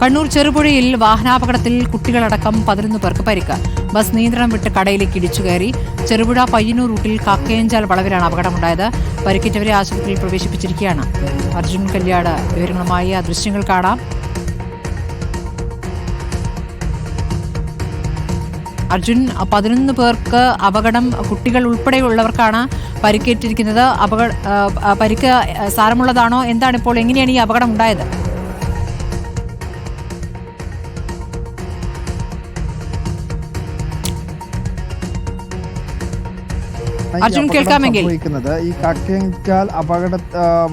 കണ്ണൂർ ചെറുപുഴയിൽ വാഹനാപകടത്തിൽ കുട്ടികളടക്കം പതിനൊന്ന് പേർക്ക് പരിക്ക്. ബസ് നിയന്ത്രണം വിട്ട് കടയിലേക്ക് ഇടിച്ചു കയറി ചെറുപുഴ പയ്യന്നൂർ റൂട്ടിൽ കാക്കയഞ്ചാൽ വളവിലാണ് അപകടമുണ്ടായത്. പരിക്കേറ്റവരെ ആശുപത്രിയിൽ പ്രവേശിപ്പിച്ചിരിക്കുകയാണ്. അർജുൻ കല്യാട് വിവരങ്ങളുമായി ആ ദൃശ്യങ്ങൾ കാണാം. അർജുൻ പതിനൊന്ന് പേർക്ക് അപകടം കുട്ടികൾ ഉൾപ്പെടെയുള്ളവർക്കാണ് പരിക്കേറ്റിരിക്കുന്നത്. അപകട പരിക്ക് സാരമുള്ളതാണോ? എന്താണ് ഇപ്പോൾ എങ്ങനെയാണ് ഈ അപകടം ഉണ്ടായത്? അർജുൻ കേൾക്കാമെങ്കിൽ. സംഭവിക്കുന്നത് ഈ കക്കയങ്കാൽ അപകട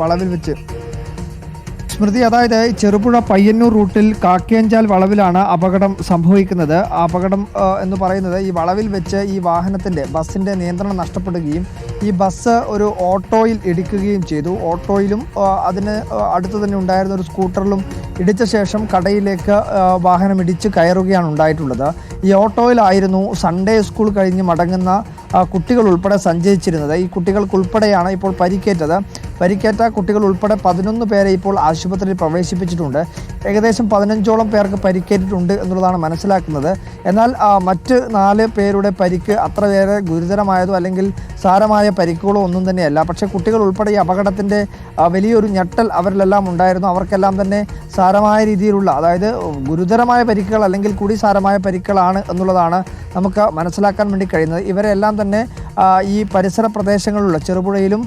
വളവിൽ വെച്ച്. സ്മൃതി അതായത് ചെറുപുഴ പയ്യന്നൂർ റൂട്ടിൽ കാക്കേഞ്ചാൽ വളവിലാണ് അപകടം സംഭവിക്കുന്നത്. അപകടം എന്ന് പറയുന്നത് ഈ വളവിൽ വെച്ച് ഈ വാഹനത്തിന്റെ ബസ്സിന്റെ നിയന്ത്രണം നഷ്ടപ്പെടുകയും ഈ ബസ് ഒരു ഓട്ടോയിൽ ഇടിക്കുകയും ചെയ്തു. ഓട്ടോയിലും അതിന് അടുത്ത് തന്നെ ഉണ്ടായിരുന്ന ഒരു സ്കൂട്ടറിലും ഇടിച്ച ശേഷം കടയിലേക്ക് വാഹനം ഇടിച്ച് കയറുകയാണ് ഉണ്ടായിട്ടുള്ളത്. ഈ ഓട്ടോയിലായിരുന്നു സൺഡേ സ്കൂൾ കഴിഞ്ഞ് മടങ്ങുന്ന കുട്ടികൾ ഉൾപ്പെടെ സഞ്ചരിച്ചിരുന്നത്. ഈ കുട്ടികൾക്കുൾപ്പെടെയാണ് ഇപ്പോൾ പരിക്കേറ്റത്. പരിക്കേറ്റ കുട്ടികൾ ഉൾപ്പെടെ പതിനൊന്ന് പേരെ ഇപ്പോൾ ആശുപത്രിയിൽ പ്രവേശിപ്പിച്ചിട്ടുണ്ട്. ഏകദേശം പതിനഞ്ചോളം പേർക്ക് പരിക്കേറ്റിട്ടുണ്ട് എന്നുള്ളതാണ് മനസ്സിലാക്കുന്നത്. എന്നാൽ മറ്റ് നാല് പേരുടെ പരിക്ക് അത്രയേറെ ഗുരുതരമായതോ അല്ലെങ്കിൽ സാരമായ പരിക്കുകളോ ഒന്നും തന്നെയല്ല. പക്ഷേ കുട്ടികൾ ഉൾപ്പെടെ ഈ അപകടത്തിന്റെ വലിയൊരു ഞെട്ടൽ അവരിലെല്ലാം ഉണ്ടായിരുന്നു. അവർക്കെല്ലാം തന്നെ സാരമായ രീതിയിലുള്ള അതായത് ഗുരുതരമായ പരിക്കുകൾ അല്ലെങ്കിൽ കൂടി സാരമായ പരിക്കുകളാണ് എന്നുള്ളതാണ് നമുക്ക് മനസ്സിലാക്കാൻ വേണ്ടി കഴിയുന്നത്. ഇവരെല്ലാം തന്നെ ഈ പരിസര പ്രദേശങ്ങളിലുള്ള ചെറുപുഴയിലും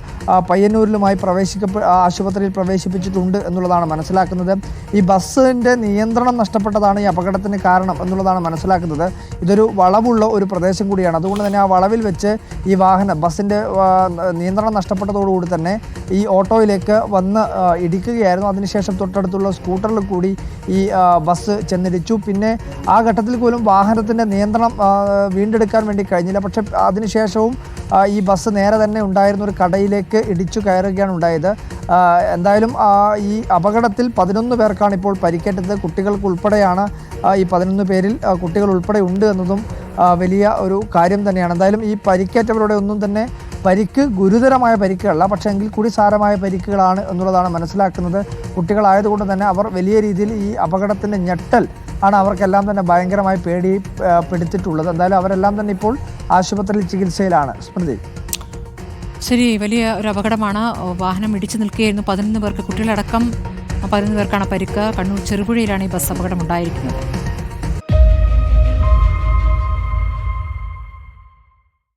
പയ്യന്നൂരിലുമായി പ്രവേശിക്കപ്പെ ആശുപത്രിയിൽ പ്രവേശിപ്പിച്ചിട്ടുണ്ട് എന്നുള്ളതാണ് മനസ്സിലാക്കുന്നത്. ഈ ബസ്സിന്റെ നിയന്ത്രണം നഷ്ടപ്പെട്ടതാണ് ഈ അപകടത്തിന് കാരണം എന്നുള്ളതാണ് മനസ്സിലാക്കുന്നത്. ഇതൊരു വളവുള്ള ഒരു പ്രദേശം കൂടിയാണ്. അതുകൊണ്ട് തന്നെ ആ വളവിൽ വെച്ച് ഈ വാഹനം ബസ്സിന്റെ നിയന്ത്രണം നഷ്ടപ്പെട്ടതോടുകൂടി തന്നെ ഈ ഓട്ടോയിലേക്ക് വന്ന് ഇടിക്കുകയായിരുന്നു. അതിനുശേഷം തൊട്ടടുത്തുള്ള സ്കൂട്ടറിൽ കൂടി ഈ ബസ് ചെന്നിടിച്ചു. പിന്നെ ആ ഘട്ടത്തിൽ പോലും വാഹനത്തിന്റെ നിയന്ത്രണം വീണ്ടെടുക്കാൻ വേണ്ടി കഴിഞ്ഞില്ല. പക്ഷേ അതിനുശേഷവും ഈ ബസ് നേരെ തന്നെ ഉണ്ടായിരുന്ന ഒരു കടയിലേക്ക് ഇടിച്ചു കയറുകയാണ് ഉണ്ടായത്. എന്തായാലും ഈ അപകടത്തിൽ പതിനൊന്ന് പേർക്കാണ് ഇപ്പോൾ പരിക്കേറ്റത്. കുട്ടികൾക്ക് ഉൾപ്പെടെയാണ് ഈ പതിനൊന്ന് പേരിൽ കുട്ടികൾ ഉൾപ്പെടെ ഉണ്ട് എന്നതും വലിയ ഒരു കാര്യം തന്നെയാണ്. എന്തായാലും ഈ പരിക്കേറ്റവരുടെ ഒന്നും തന്നെ പരിക്ക് ഗുരുതരമായ പരിക്കുകളല്ല പക്ഷേ എങ്കിൽ കൂടി സാരമായ പരിക്കുകളാണ് എന്നുള്ളതാണ് മനസ്സിലാക്കുന്നത്. കുട്ടികളായതുകൊണ്ട് തന്നെ അവർ വലിയ രീതിയിൽ ഈ അപകടത്തിന്റെ ഞെട്ടൽ ആണ് അവർക്കെല്ലാം തന്നെ ഭയങ്കരമായി പേടി പിടിച്ചിട്ടുള്ളത്. എന്തായാലും അവരെല്ലാം തന്നെ ഇപ്പോൾ ആശുപത്രിയിൽ ചികിത്സയിലാണ്. സ്മൃതി. ശരി വലിയ ഒരു അപകടമാണ്. വാഹനം ഇടിച്ചു നിൽക്കുകയായിരുന്നു. പതിനൊന്ന് പേർക്ക് കുട്ടികളടക്കം പതിനൊന്ന് പേർക്കാണ് പരിക്ക്. കണ്ണൂർ ചെറുപുഴയിലാണ് ഈ ബസ് അപകടം ഉണ്ടായിരിക്കുന്നത്.